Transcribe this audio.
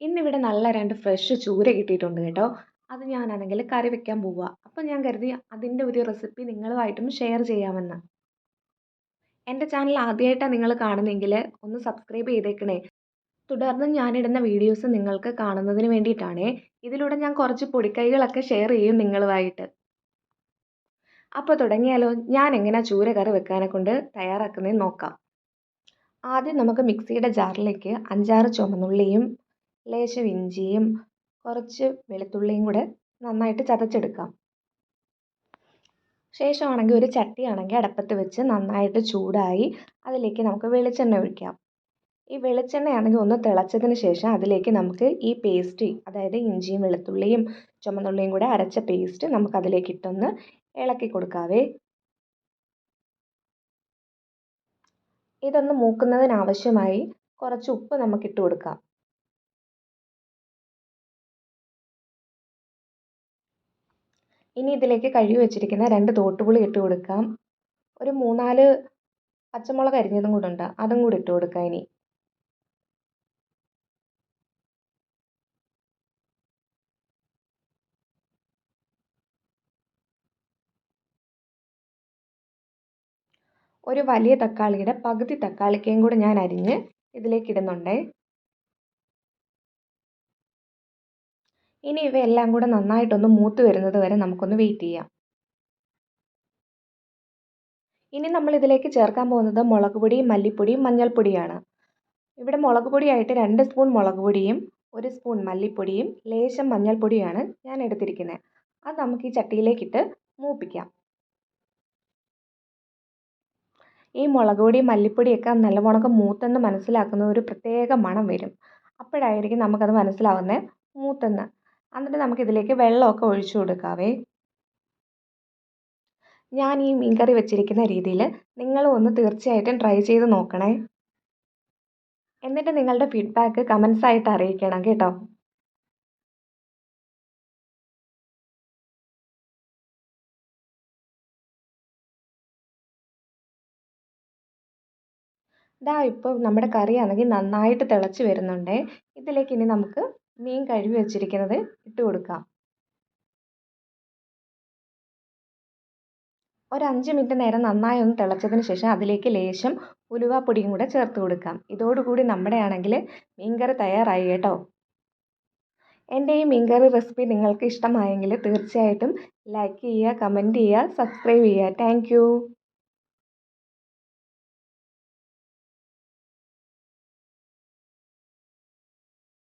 ഇന്നിവിടെ നല്ല രണ്ട് ഫ്രഷ് ചൂര കിട്ടിയിട്ടുണ്ട് കേട്ടോ. അത് ഞാനാണെങ്കിൽ കറി വെക്കാൻ പോവുക അപ്പോൾ ഞാൻ കരുതി അതിന്റെ ഒരു റെസിപ്പി നിങ്ങളുമായിട്ടും ഷെയർ ചെയ്യാമെന്ന്. എന്റെ ചാനൽ ആദ്യമായിട്ടാണ് നിങ്ങൾ കാണുന്നതെങ്കിൽ ഒന്ന് സബ്സ്ക്രൈബ് ചെയ്തേക്കണേ. തുടർന്ന് ഞാനിടുന്ന വീഡിയോസ് നിങ്ങൾക്ക് കാണുന്നതിന് വേണ്ടിയിട്ടാണേ. ഇതിലൂടെ ഞാൻ കുറച്ച് പൊടിക്കൈകളൊക്കെ ഷെയർ ചെയ്യും നിങ്ങളുമായിട്ട്. അപ്പോൾ തുടങ്ങിയാലോ ഞാൻ എങ്ങനെ ചൂര കറി വെക്കാനെ കൊണ്ട് തയ്യാറാക്കുന്നതെന്ന് നോക്കാം. ആദ്യം നമുക്ക് മിക്സിയുടെ ജാറിലേക്ക് അഞ്ചാറ് ചുമന്നുള്ളിയും ലേശം ഇഞ്ചിയും കുറച്ച് വെളുത്തുള്ളിയും കൂടെ നന്നായിട്ട് ചതച്ചെടുക്കാം. ശേഷമാണെങ്കിൽ ഒരു ചട്ടിയാണെങ്കിൽ അടപ്പത്ത് വെച്ച് നന്നായിട്ട് ചൂടായി അതിലേക്ക് നമുക്ക് വെളിച്ചെണ്ണ ഒഴിക്കാം. ഈ വെളിച്ചെണ്ണയാണെങ്കിൽ ഒന്ന് തിളച്ചതിന് ശേഷം അതിലേക്ക് നമുക്ക് ഈ പേസ്റ്റ് അതായത് ഇഞ്ചിയും വെളുത്തുള്ളിയും ചുമന്നുള്ളിയും കൂടെ അരച്ച പേസ്റ്റ് നമുക്ക് അതിലേക്ക് ഇട്ടൊന്ന് ഇളക്കി കൊടുക്കാവേ. ഇതൊന്ന് മൂക്കുന്നതിനാവശ്യമായി കുറച്ച് ഉപ്പ് നമുക്ക് ഇട്ട് കൊടുക്കാം. ഇനി ഇതിലേക്ക് കഴുകി വെച്ചിരിക്കുന്ന രണ്ട് തോട്ടുപുളി ഇട്ട് കൊടുക്കാം. ഒരു മൂന്നാൽ പച്ചമുളക് അരിഞ്ഞതും കൂടെ ഉണ്ട്. അതും കൂടി ഇട്ട് കൊടുക്കാം ഇനി. ഒരു വലിയ തക്കാളിയുടെ പകുതി തക്കാളിക്കയും കൂടെ ഞാൻ അരിഞ്ഞ് ഇതിലേക്ക് ഇടുന്നുണ്ടേ. ഇനി ഇവയെല്ലാം കൂടെ നന്നായിട്ടൊന്ന് മൂത്ത് വരുന്നത് വരെ നമുക്കൊന്ന് വെയിറ്റ് ചെയ്യാം. ഇനി നമ്മൾ ഇതിലേക്ക് ചേർക്കാൻ പോകുന്നത് മുളക് പൊടിയും മല്ലിപ്പൊടിയും മഞ്ഞൾപ്പൊടിയാണ്. ഇവിടെ മുളക് പൊടിയായിട്ട് രണ്ട് സ്പൂൺ മുളക് പൊടിയും ഒരു സ്പൂൺ മല്ലിപ്പൊടിയും ലേശം മഞ്ഞൾപ്പൊടിയാണ് ഞാൻ എടുത്തിരിക്കുന്നത് അത് നമുക്ക് ഈ ചട്ടിയിലേക്കിട്ട് മൂപ്പിക്കാം. ഈ മുളക് പൊടി മല്ലിപ്പൊടിയൊക്കെ നല്ലവണ്ണം മൂത്തെന്ന് മനസ്സിലാക്കുന്ന ഒരു പ്രത്യേക മണം വരും. അപ്പോഴായിരിക്കും നമുക്കത് മനസ്സിലാവുന്നത് മൂത്തെന്ന്. എന്നിട്ട് നമുക്കിതിലേക്ക് വെള്ളമൊക്കെ ഒഴിച്ചു കൊടുക്കാവേ. ഞാൻ ഈ മീൻകറി വെച്ചിരിക്കുന്ന രീതിയിൽ നിങ്ങളും ഒന്ന് തീർച്ചയായിട്ടും ട്രൈ ചെയ്ത് നോക്കണേ. എന്നിട്ട് നിങ്ങളുടെ ഫീഡ്ബാക്ക് കമൻസ് ആയിട്ട് അറിയിക്കണം കേട്ടോ. ഇതാ ഇപ്പോൾ നമ്മുടെ കറിയാണെങ്കിൽ നന്നായിട്ട് തിളച്ച് വരുന്നുണ്ടേ. ഇതിലേക്ക് ഇനി നമുക്ക് മീൻ കഴുകി വെച്ചിരിക്കുന്നത് ഇട്ട് കൊടുക്കാം. ഒരു അഞ്ച് മിനിറ്റ് നേരം നന്നായി ഒന്ന് തിളച്ചതിന് ശേഷം അതിലേക്ക് ലേശം ഉലുവാപ്പൊടിയും കൂടെ ചേർത്ത് കൊടുക്കാം. ഇതോടുകൂടി നമ്മുടെ ആണെങ്കിൽ മീൻകറി തയ്യാറായി കേട്ടോ. എന്റെ ഈ മീൻകറി റെസിപ്പി നിങ്ങൾക്ക് ഇഷ്ടമായെങ്കിൽ തീർച്ചയായിട്ടും ലൈക്ക് ചെയ്യുക കമന്റ് ചെയ്യുക സബ്സ്ക്രൈബ് ചെയ്യുക. താങ്ക്